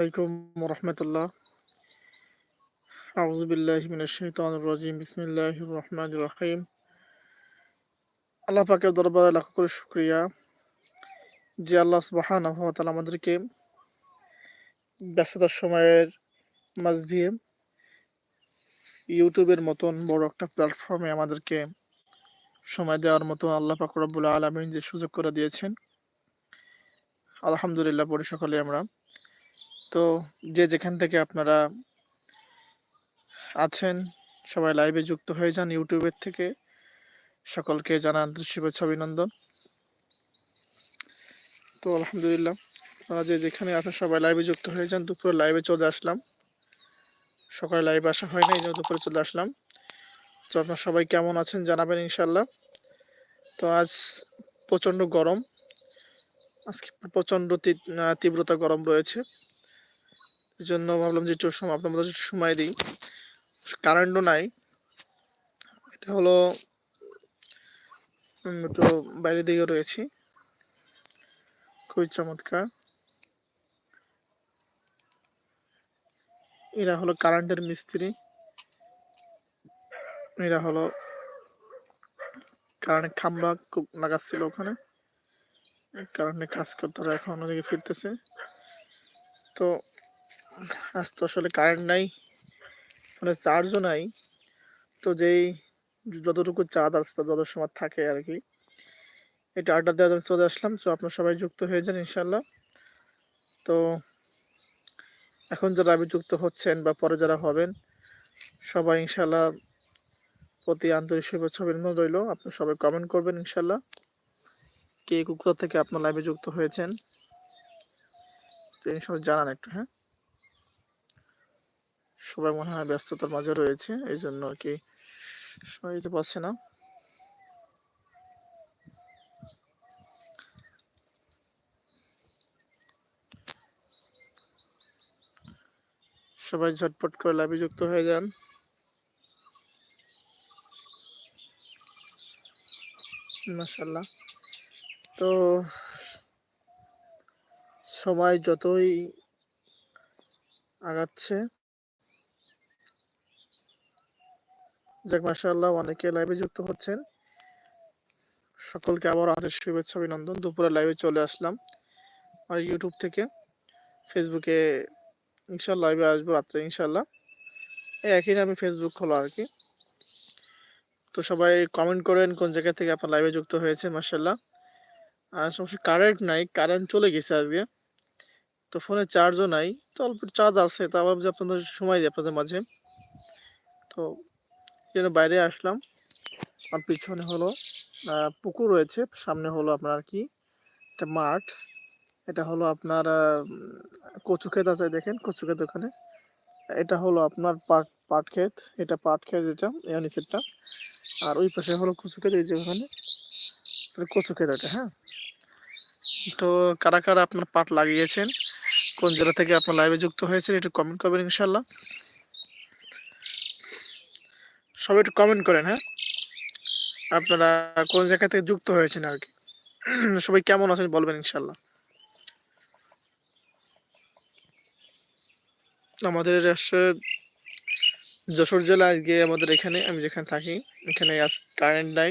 আলাইকুম রহমতুল্লাহ। আউজবিল্লাহ মিনাশাইতানির রাজিম। আল্লাহ পাকের দরবারে লাখ করে শুক্রিয়া। যে আল্লাহ সুবহানাহু ওয়া আমাদেরকে ব্যস্ততার সময়ের মাঝ দিয়ে ইউটিউবের মতন বড় একটা প্ল্যাটফর্মে আমাদেরকে সময় দেওয়ার মতো আল্লাহ পাক রব্বুল আলামিন যে সুযোগ করে দিয়েছেন। আলহামদুলিল্লাহ, পড়ি সকলে আমরা। তো যে যেখান থেকে আপনারা আছেন, সবাই লাইভে যুক্ত হয়ে যান ইউটিউবের থেকে। সকলকে জানান শুভেচ্ছা, অভিনন্দন। তো আলহামদুলিল্লাহ, আপনারা যে যেখানে আছেন, সবাই লাইভে যুক্ত হয়ে যান। দুপুরে লাইভে চলে আসলাম। সকালে লাইভে আসা হয় না এই জন্য দুপুরে চলে আসলাম। তো আপনার সবাই কেমন আছেন জানাবেন ইনশাল্লাহ তো আজ প্রচণ্ড গরম। আজকে প্রচণ্ড তীব্রতা গরম রয়েছে। এই জন্য ভাবলাম যে একটু সময়, আপনার মধ্যে একটু সময় দিই। কারেন্টও নাই। এটা হলো একটু বাইরের দিকে রয়েছি। খুবই চমৎকার। এরা হলো কারেন্টের মিস্ত্রি। এরা হলো কারেন্টের খাম্বা লাগাচ্ছিল ওখানে। কারেন্টে কাজ করতে এখন ওদিকে ফিরতেছে। তো আজ তো আসলে কারেন্ট নাই মানে চার্জও নাই। তো যেই যতটুকু চার্জ আছে যত সময় থাকে আর কি। এটা আড্ডা দেওয়ার জন্য চলে আসলাম তো আপনার সবাই যুক্ত হয়ে যান ইনশাল্লাহ তো এখন যারা আমি যুক্ত হচ্ছেন বা পরে যারা হবেন, সবাই ইনশাল্লাহ প্রতি আন্তরিক শুভেচ্ছা, অভিনন্দন রইল। আপনি সবাই কমেন্ট করবেন ইনশাল্লাহ কে কুকুর থেকে আপনার লাইভে যুক্ত হয়েছেন? তো সবাই জানান একটু হ্যাঁ? সবাই মনে হয় ব্যস্ততার মাঝে রয়েছে এই জন্য আর কি সময় দিতে পারছে না। সবাই ঝটপট করে লাভে যুক্ত হয়ে যান। মাসাল্লাহ তো সময় যতই আগাচ্ছে যাক মাসাল্লাহ অনেকে লাইভে যুক্ত হচ্ছেন। সকলকে আবার আদের শুভেচ্ছা, অভিনন্দন। দুপুরে লাইভে চলে আসলাম আর ইউটিউব থেকে। ফেসবুকে ইনশাল্লাহ লাইভে আসব রাত্রে ইনশাল্লাহ এই একই নামে ফেসবুক খোলা আর কি। তো সবাই কমেন্ট করেন কোন জায়গা থেকে আপনার লাইভে যুক্ত হয়েছে মার্শাল্লাহ আর সমস্যা কারেন্ট নাই কারেন্ট চলে গেছে আজকে। তো ফোনে চার্জও নাই, তো অল্প চার্জ আছে, তা আবার আপনাদের সময় দিই আপনাদের মাঝে। তো জন্য বাইরে আসলাম। আর পিছনে হলো পুকুর রয়েছে। সামনে হলো আপনার কি, একটা মাঠ। এটা হলো আপনার কচু ক্ষেত আছে দেখেন, কচু ক্ষেত ওখানে। এটা হলো আপনার পাট পাট ক্ষেত। এটা পাট ক্ষেত যেটা এটা নিচেরটা। আর ওই পাশে হলো কচু ক্ষেত, এই যে ওখানে। কচু ক্ষেত এটা হ্যাঁ। তো কারা কারা আপনার পাট লাগিয়েছেন, কোন জেলা থেকে আপনার লাইভে যুক্ত হয়েছেন, একটু কমেন্ট করবেন ইনশাল্লাহ সবাই একটু কমেন্ট করেন হ্যাঁ? আপনারা কোন জায়গা থেকে যুক্ত হয়েছেন আর কি? সবাই কেমন আছেন বলবেন ইনশাল্লাহ আমাদের যশোর জেলা আজকে আমাদের এখানে, আমি যেখানে থাকি, এখানে আজ কারেন্ট নাই,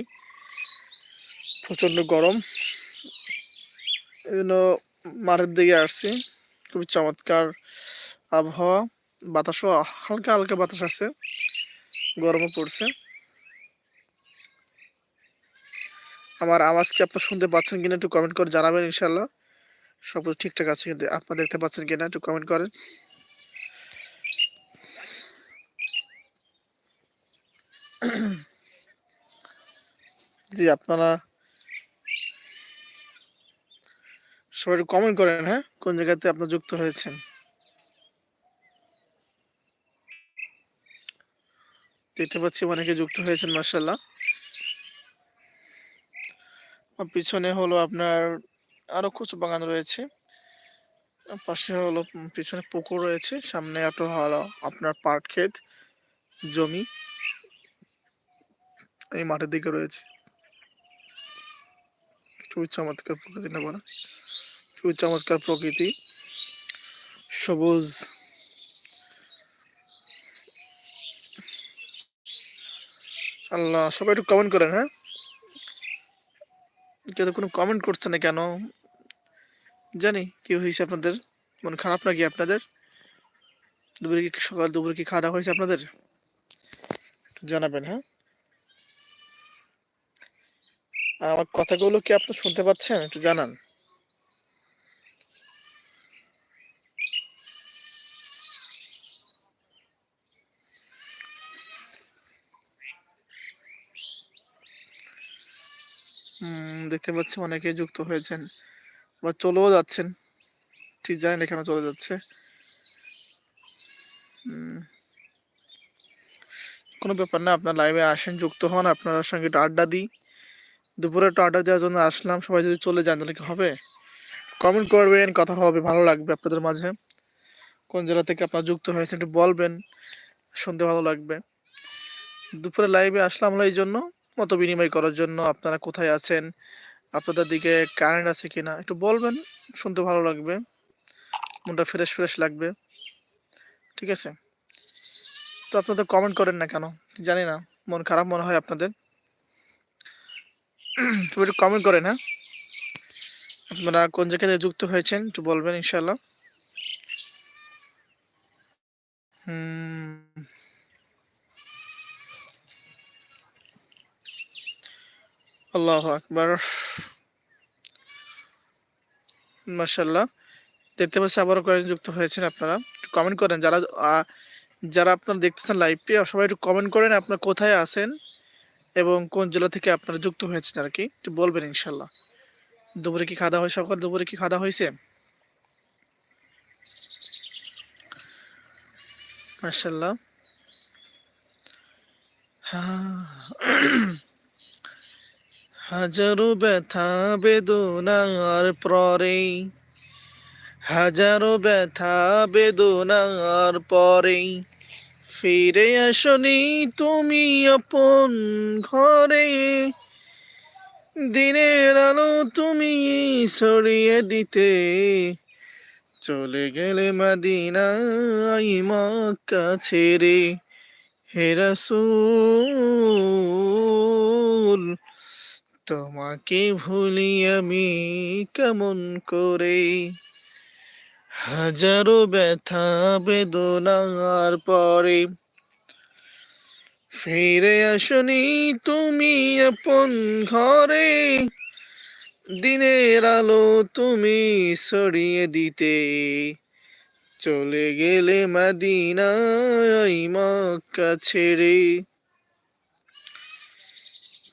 প্রচণ্ড গরম। এই জন্য মাঠের দিকে আসছি, খুবই চমৎকার আবহাওয়া, বাতাসও হালকা হালকা বাতাস আছে। গরমও পড়ছে। আমার আওয়াজ কি আপনার শুনতে পাচ্ছেন কিনা একটু কমেন্ট করে জানাবেন ইনশাল্লাহ সব কিছু ঠিকঠাক আছে কিন্তু আপনার দেখতে পাচ্ছেন কিনা একটু কমেন্ট করেন। জি, আপনারা সবাই কমেন্ট করেন হ্যাঁ? কোন জায়গাতে আপনার যুক্ত হয়েছেন? দেখতে পাচ্ছি অনেকে যুক্ত হয়েছেন মার্শাল্লাহ পিছনে হলো আপনার আরও কচু বাগান রয়েছে। পাশে হলো পিছনে পুকুর রয়েছে, সামনে একটা হলো আপনার পাট ক্ষেত, জমি এই মাঠের দিকে রয়েছে। খুবই চমৎকার প্রকৃতি, না বলা খুবই চমৎকার প্রকৃতি। সবুজ আল্লাহ, সবাই একটু কমেন্ট করেন হ্যাঁ? কেউ তো কোনো কমেন্ট করছে না কেন? জানি, কি হয়েছে আপনাদের? মন খারাপ নাকি আপনাদের? দুপুরে কি সকাল, দুপুরে কি খাওয়া দাওয়া হয়েছে আপনাদের? একটু জানাবেন হ্যাঁ? আমার কথাগুলো কি আপনি শুনতে পাচ্ছেন? একটু জানান হুম দেখতে পাচ্ছি অনেকে যুক্ত হয়েছেন বা চলেও যাচ্ছেন। ঠিক জানি না চলে যাচ্ছে। কোনো ব্যাপার না, আপনার লাইভে আসেন, যুক্ত হন, আপনার সঙ্গে একটু আড্ডা দিই। দুপুরে একটু আড্ডা দেওয়ার জন্য আসলাম, সবাই যদি চলে যান তাহলে কি হবে? কমেন্ট করবেন, কথা হবে, ভালো লাগবে আপনাদের মাঝে। কোন জেলা থেকে আপনার যুক্ত হয়েছে একটু বলবেন, শুনতে ভালো লাগবে। দুপুরে লাইভে আসলাম এই জন্য। মত বিনিময় করার জন্য আপনারা কোথায় আছেন? আপনাদের দিকে কারেন্ট আছে কিনা? একটু বলবেন, শুনতে ভালো লাগবে। মনটা ফ্রেশ ফ্রেশ লাগবে। ঠিক আছে? তো আপনাদের কমেন্ট করেন না কেন? জানি না, মন খারাপ মনে হয় আপনাদের। তবে একটু কমেন্ট করেন হ্যাঁ? আপনারা কোন জায়গাতে যুক্ত হয়েছেন একটু বলবেন ইনশাল্লাহ হুম। আল্লাহ আকবার। মার্শাল্লাহ দেখতে পাচ্ছি আবারও কয়েকজন যুক্ত হয়েছেন আপনারা। একটু কমেন্ট করেন। যারা যারা আপনারা দেখতেছেন লাইভটি সবাই একটু কমেন্ট করেন আপনারা কোথায় আছেন এবং কোন জেলা থেকে আপনারা যুক্ত হয়েছেন আর কি। একটু বলবেন ইনশাল্লাহ দুপুরে কি খাওয়া হয়, সকাল দুপুরে কি খাওয়া হয়েছে? মার্শাল্লাহ হাজারো ব্যথা বেদনার পরে। হাজারো ব্যথা বেদনার পরে। ফিরে আসনি তুমি আপন ঘরে। দিনের আলো তুমি ছড়িয়ে দিতে। চলে গেলে মাদিনাই মক্কা ছেড়ে। হে রাসূল তোমাকে ভুলি আমি কেমন করে? হাজারো ব্যথা বেদনার পরে ফিরে আসনি তুমি আপন ঘরে। দিনের আলো তুমি ছড়িয়ে দিতে চলে গেলে মাদিনায় মক্কা ছেড়ে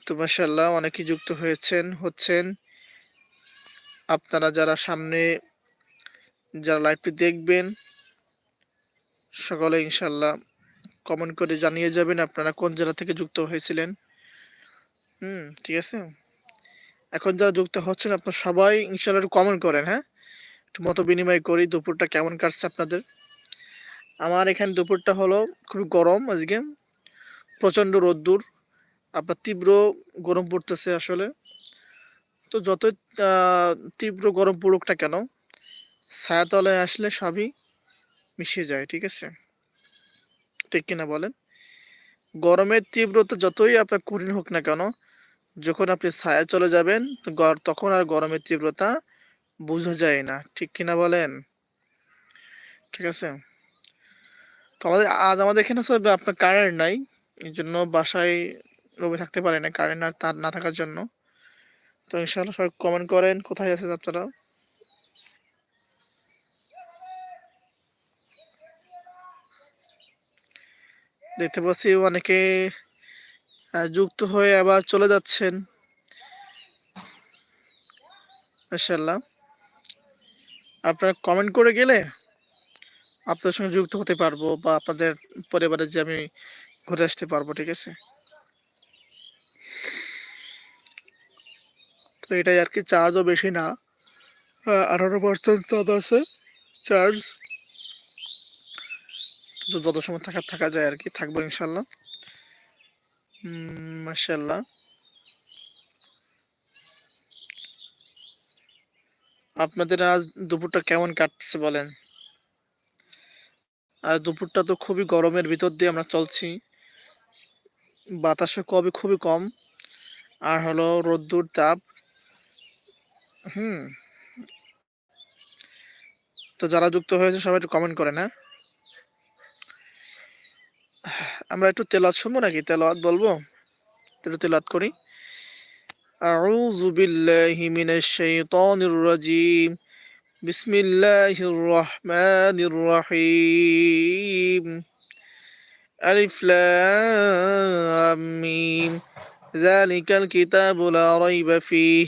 তো মাসাল্লাহ অনেকে যুক্ত হয়েছেন, হচ্ছেন। আপনারা যারা সামনে যারা লাইভটি দেখবেন, সকলে ইনশাল্লাহ কমেন্ট করে জানিয়ে যাবেন আপনারা কোন জেলা থেকে যুক্ত হয়েছিলেন। হুম, ঠিক আছে? এখন যারা যুক্ত হচ্ছেন আপনারা সবাই ইনশাল্লাহ একটু কমেন্ট করেন হ্যাঁ? একটু মতো বিনিময় করি, দুপুরটা কেমন কাটছে আপনাদের? আমার এখানে দুপুরটা হলো খুবই গরম আজকে, প্রচণ্ড রোদ্দুর। আপনার তীব্র গরম পড়তেছে আসলে। তো যতই তীব্র গরম পড়ুক না কেন, ছায়াতলায় আসলে সবই মিশে যায়, ঠিক আছে? ঠিক কিনা বলেন? গরমের তীব্রতা যতই আপনার কঠিন হোক না কেন, যখন আপনি ছায়া চলে যাবেন তখন আর গরমের তীব্রতা বোঝা যায় না, ঠিক কিনা বলেন? ঠিক আছে? তো আমাদের, আজ আমাদের এখানে আসলে আপনার কারেন্ট নাই, এই জন্য বাসায় রুমে থাকতে পারে না, কারেন্ট আর তার না থাকার জন্য। তো ইনশাআল্লাহ সবাই কমেন্ট করেন, কোথায় আছেন আপনারা? দেখতে পাচ্ছি অনেকে যুক্ত হয়ে আবার চলে যাচ্ছেন। মাশাআল্লাহ। আপনারা কমেন্ট করে গেলে আপনাদের সঙ্গে যুক্ত হতে পারব বা আপনাদের পরিবারে যে আমি ঘুরে আসতে পারব, ঠিক আছে? তো এটাই আর কি চার্জও বেশি না। আঠারো পার্সেন্ট চার্জ আছে। চার্জ যত সময় থাকা থাকা যায় আর কি, থাকব ইনশাল্লাহ। মাশাল্লাহ আপনাদের আজ দুপুরটা কেমন কাটছে বলেন? আর দুপুরটা তো খুবই গরমের ভিতর দিয়ে আমরা চলছি। বাতাসও কবে খুবই কম। আর হলো রোদ্দুর তাপ। হুম তো যারা যুক্ত হয়েছে সবাই একটু কমেন্ট করেন হ্যাঁ আমরা একটু তেলাওয়াত শুনবো নাকি তেলাওয়াত বলবো একটু তেলাওয়াত করি أعوذ بالله من الشيطان الرجيم بسم الله الرحمن الرحيم ألف لام ميم ذلك الكتاب لا ريب فيه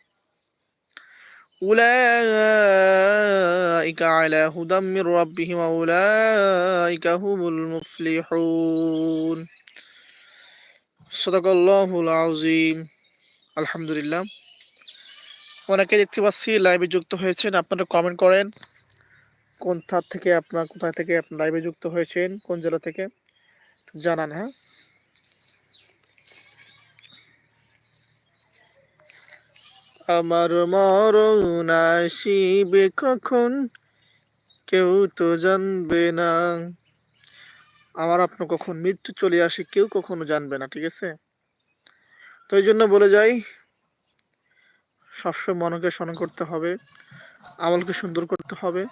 أولئك على هدى من ربهم وأولئك هم المفلحون صدق الله العظيم আলহামদুলিল্লাহ অনেকে দেখতে পাচ্ছি লাইভে যুক্ত হয়েছেন আপনারা কমেন্ট করেন কোন থার থেকে আপনার কোথায় থেকে আপনার লাইভে যুক্ত হয়েছেন কোন জেলা থেকে জানান হ্যাঁ আমার মরণ আসিবে কখন? কেউ তো জানবে না। আমার আপনার কখন মৃত্যু চলে আসে কেউ কখনো জানবে না, ঠিক আছে? তো এই জন্য বলে যাই, সবসময় মনকে স্মরণ করতে হবে, আমলকে সুন্দর করতে হবে।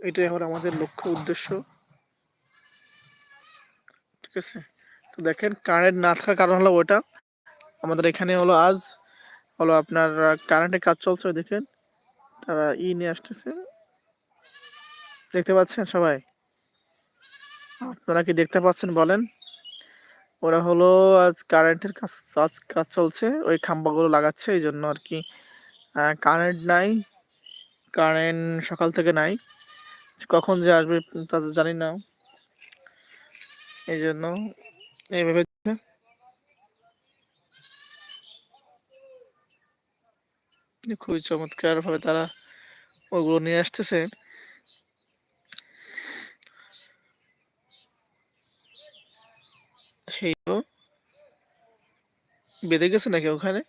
এটাই হলো আমাদের লক্ষ্য, উদ্দেশ্য। ঠিক আছে? তো দেখেন, কারেন্ট না থাকার কারণ হলো ওটা। আমাদের এখানে হলো আজ হলো আপনার কারেন্টের কাজ চলছে দেখেন। তারা ই নিয়ে আসতেছে। দেখতে পাচ্ছেন সবাই? আপনারা কি দেখতে পাচ্ছেন বলেন? ওরা হলো আজ কারেন্টের কাজ কাজ চলছে। ওই খাম্বাগুলো লাগাচ্ছে এই জন্য আর কি। কারেন্ট নাই। কারেন্ট সকাল থেকে নাই। কখন যে আসবে তো জানি না। এই জন্য এইভাবে খুবই চমৎকার ভাবে তারা ওগুলো নিয়ে আসতেছে বেঁধে গেছে নাকি ওখানে?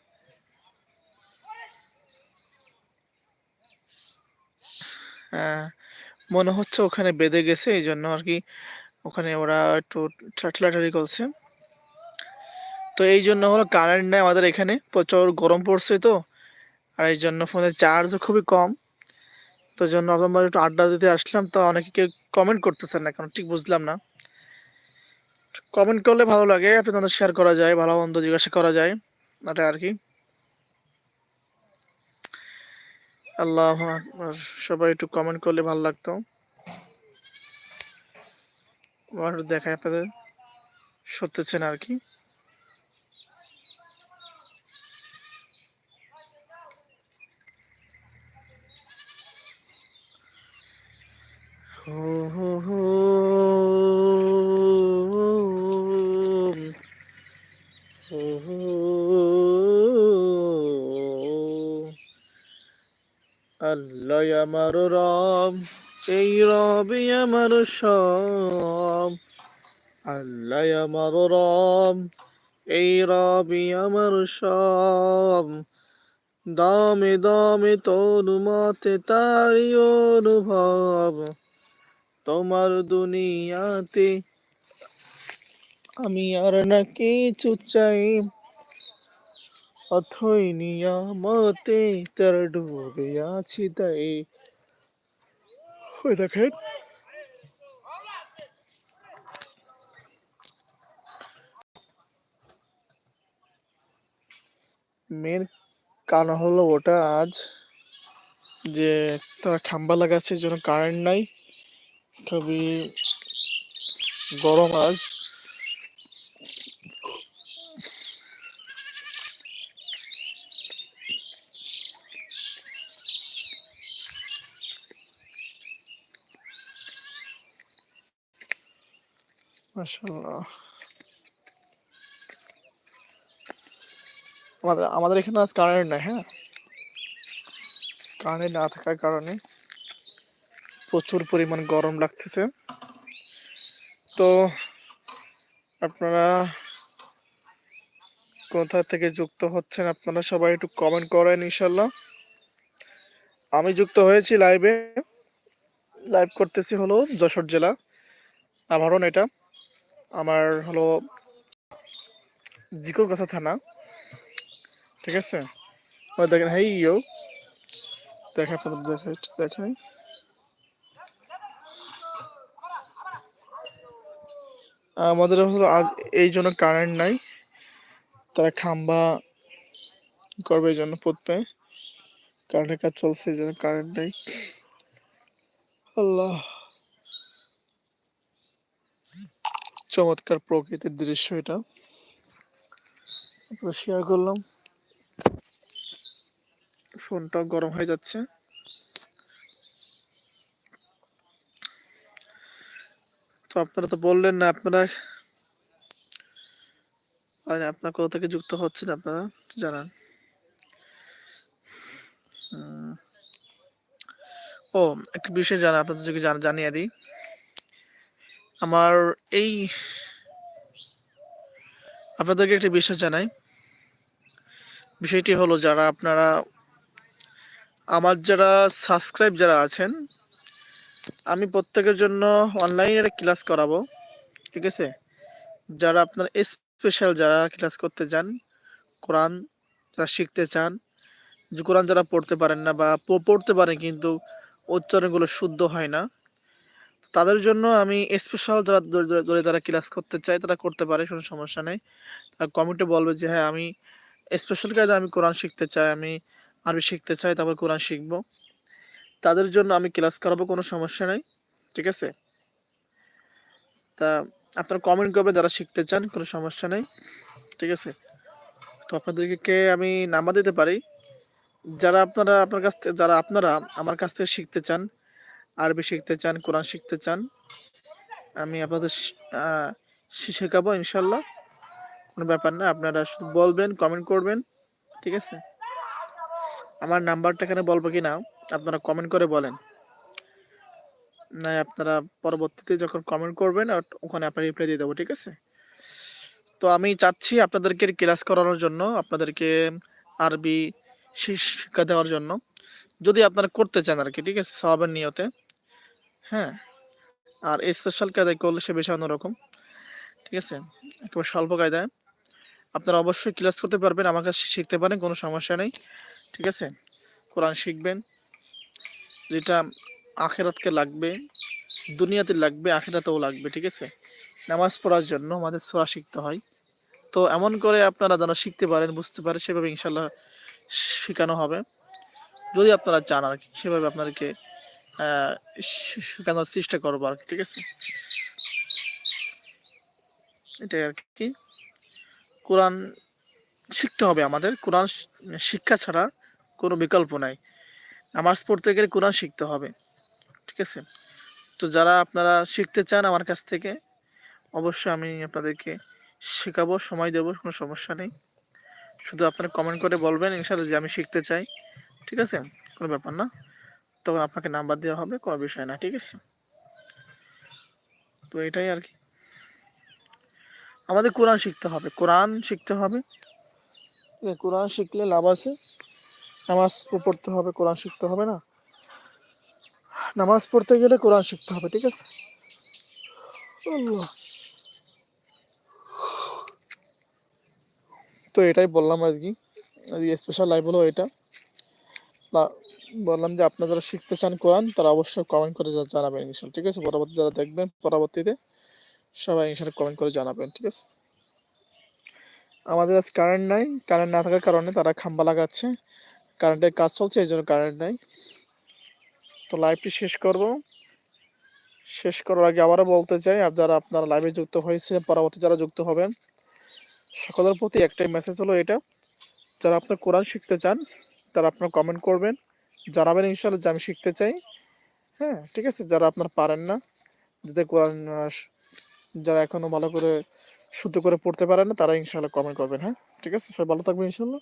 হ্যাঁ মনে হচ্ছে ওখানে বেঁধে গেছে এই জন্য আর কি ওখানে ওরা একটু ঠাটলাটারি করছে। তো এই জন্য হলো কারেন্ট নেই আমাদের এখানে, প্রচুর গরম পড়ছে তো। আর এই জন্য ফোনের চার্জও খুবই কম। তো জন্য আপনার একটু আড্ডা দিতে আসলাম। তো অনেকে কেউ কমেন্ট করতেছেন না কেন? ঠিক বুঝলাম না। কমেন্ট করলে ভালো লাগে আপনাদের শেয়ার করা যায়, ভালো মন্দ জিজ্ঞাসা করা যায়। এটা আর কি। আল্লাহ সবাই একটু কমেন্ট করলে ভালো লাগতো। দেখায় আপনাদের। সরতেছেন আর কি। আল্লাহ আমার রব, এই রবি আমার সব। আল্লাহ আমার রব, এই রবি আমার সব। দামে দামে তনুমাতে তারি অনুভব। তোমার দুনিয়াতে আমি আর না কিছু চাই। অথই নিয়ামতে তার ডুবে আছি তাই। দেখেন। মেন কারণ হলো ওটা আজ যে তারা খাম্বা লাগাচ্ছে জন্য কারেন্ট নাই। খুবই গরম আজ। মাশাআল্লাহ। আমাদের আমাদের এখানে আজ কারেন্ট নাই হ্যাঁ? কারেন্ট না থাকার কারণে প্রচুর পরিমাণ গরম লাগতেছে। তো আপনারা কোথা থেকে যুক্ত হচ্ছেন আপনারা সবাই একটু কমেন্ট করেন ইনশাল্লাহ আমি যুক্ত হয়েছি লাইভে লাইভ করতেছি হলো যশোর জেলা, আভরণ এটা। আমার হলো জিকোগাছা থানা, ঠিক আছে? দেখেন, হেই ইউ দেখে আপনাদের দেখে দেখাই। আমাদের হলো আজ এই জন্য কারেন্ট নাই। তারা খাম্বা করবে এই জন্য পুতবে কারেন্টের কাজ চলছে, এই জন্য কারেন্ট নাই। আল্লাহ। চমৎকার প্রকৃতির দৃশ্য এটা। শেয়ার করলাম। ফোনটা গরম হয়ে যাচ্ছে। তো আপনারা তো বললেন না আপনারা। আপনার কোথা থেকে যুক্ত হচ্ছেন আপনারা জানান। ও, একটা বিষয় জানা আপনাদেরকে জান- জানিয়ে দিই। আমার এই আপনাদেরকে একটি বিষয় জানাই। বিষয়টি হলো যারা আপনারা, আমার যারা সাবস্ক্রাইব যারা আছেন আমি প্রত্যেকের জন্য অনলাইনে একটা ক্লাস করাবো, ঠিক আছে? যারা আপনার স্পেশাল যারা ক্লাস করতে চান, কোরআন যারা শিখতে চান, যে কোরআন যারা পড়তে পারেন না বা পড়তে পারেন কিন্তু উচ্চারণগুলো শুদ্ধ হয় না, তাদের জন্য আমি স্পেশাল যারা যদি তারা ক্লাস করতে চায়, তারা করতে পারে, কোনো সমস্যা নেই। তারা কমেন্টে বলবে যে হ্যাঁ আমি স্পেশাল কাজে আমি কোরআন শিখতে চাই, আমি আরবি শিখতে চাই, তারপর কোরআন শিখব। তাদের জন্য আমি ক্লাস করাবো, কোনো সমস্যা নেই, ঠিক আছে? তা আপনারা কমেন্ট করবে যারা শিখতে চান, কোনো সমস্যা নেই, ঠিক আছে? তো আপনাদেরকে আমি নাম্বার দিতে পারি। যারা আপনারা আপনার কাছ থেকে যারা আপনারা আমার কাছ থেকে শিখতে চান, আরবি শিখতে চান, কোরআন শিখতে চান, আমি আপনাদের শেখাবো ইনশাল্লাহ। কোনো ব্যাপার না, আপনারা শুধু বলবেন কমেন্ট করবেন, ঠিক আছে? আমার নাম্বারটা এখানে বলব কি না? আপনারা কমেন্ট করে বলেন। না আপনারা পরবর্তীতে যখন কমেন্ট করবেন ওখানে আপনার রিপ্লাই দিয়ে দেবো, ঠিক আছে? তো আমি চাচ্ছি আপনাদেরকে ক্লাস করানোর জন্য, আপনাদেরকে আরবি শিক্ষা দেওয়ার জন্য। যদি আপনারা করতে চান আর কি ঠিক আছে সবাবের নিয়তে। হ্যাঁ আর স্পেশাল কায়দায় করলে সে বেশি অন্যরকম, ঠিক আছে? একেবারে স্বল্প কায়দায়। আপনারা অবশ্যই ক্লাস করতে পারবেন আমার কাছে শিখতে পারেন, কোনো সমস্যা নেই, ঠিক আছে? কোরআন শিখবেন যেটা আখেরাতকে লাগবে, দুনিয়াতে লাগবে, আখেরাতেও লাগবে, ঠিক আছে? নামাজ পড়ার জন্য আমাদের সোরা শিখতে হয়। তো এমন করে আপনারা যেন শিখতে পারেন, বুঝতে পারেন, সেভাবে ইনশাল্লাহ শেখানো হবে। যদি আপনারা চান আর কি, সেভাবে আপনাদেরকে শেখানোর চেষ্টা করব আর কি, ঠিক আছে? এটাই আর কি। কোরআন শিখতে হবে আমাদের। কোরআন শিক্ষা ছাড়া কোনো বিকল্প নাই। নামাজ পড়তে গেলে কোরআন শিখতে হবে, ঠিক আছে? তো যারা আপনারা শিখতে চান আমার কাছ থেকে, অবশ্যই আমি আপনাদেরকে শেখাবো, সময় দেবো, কোনো সমস্যা নেই। শুধু আপনারা কমেন্ট করে বলবেন, ইনশাআল্লাহ যে আমি শিখতে চাই, ঠিক আছে? কোনো ব্যাপার না। তখন আপনাকে নাম্বার দেওয়া হবে, কোনো বিষয় না, ঠিক আছে? তো এটাই আর কি। আমাদের কোরআন শিখতে হবে, কোরআন শিখতে হবে। কোরআন শিখলে লাভ আছে। নামাজ পড়তে হবে, কোরআন শিখতে হবে না? নামাজ পড়তে গেলে কোরআন শিখতে হবে, ঠিক আছে? তো এটাই বললাম আজকে। আজকে স্পেশাল লাইভ হলো এটা। বললাম যে আপনারা যারা শিখতে চান কোরআন, তারা অবশ্যই কমেন্ট করে জানাবেন ইনশাল ঠিক আছে? পরবর্তী যারা দেখবেন, পরবর্তীতে সবাই ইনশাল কমেন্ট করে জানাবেন, ঠিক আছে? আমাদের আজ কারেন্ট নাই। কারেন্ট না থাকার কারণে তারা খাম্বা লাগাচ্ছে। কারেন্টের কাজ চলছে, এই জন্য কারেন্ট নাই। তো লাইভটি শেষ করব। শেষ করার আগে আবারও বলতে চাই যারা আপনারা লাইভে যুক্ত হয়েছে পরবর্তী যারা যুক্ত হবেন, সকলের প্রতি একটাই মেসেজ হলো এটা, যারা আপনার কোরআন শিখতে চান, তারা আপনার কমেন্ট করবেন। জানাবেন ইনশাল্লাহ যে আমি শিখতে চাই হ্যাঁ ঠিক আছে, যারা আপনার পারেন না, যাতে কোরআন যারা এখনও ভালো করে, শুদ্ধ করে পড়তে পারেন না, তারা ইনশাল্লাহ কমেন্ট করবেন হ্যাঁ ঠিক আছে? সবাই ভালো থাকবেন ইনশাল্লাহ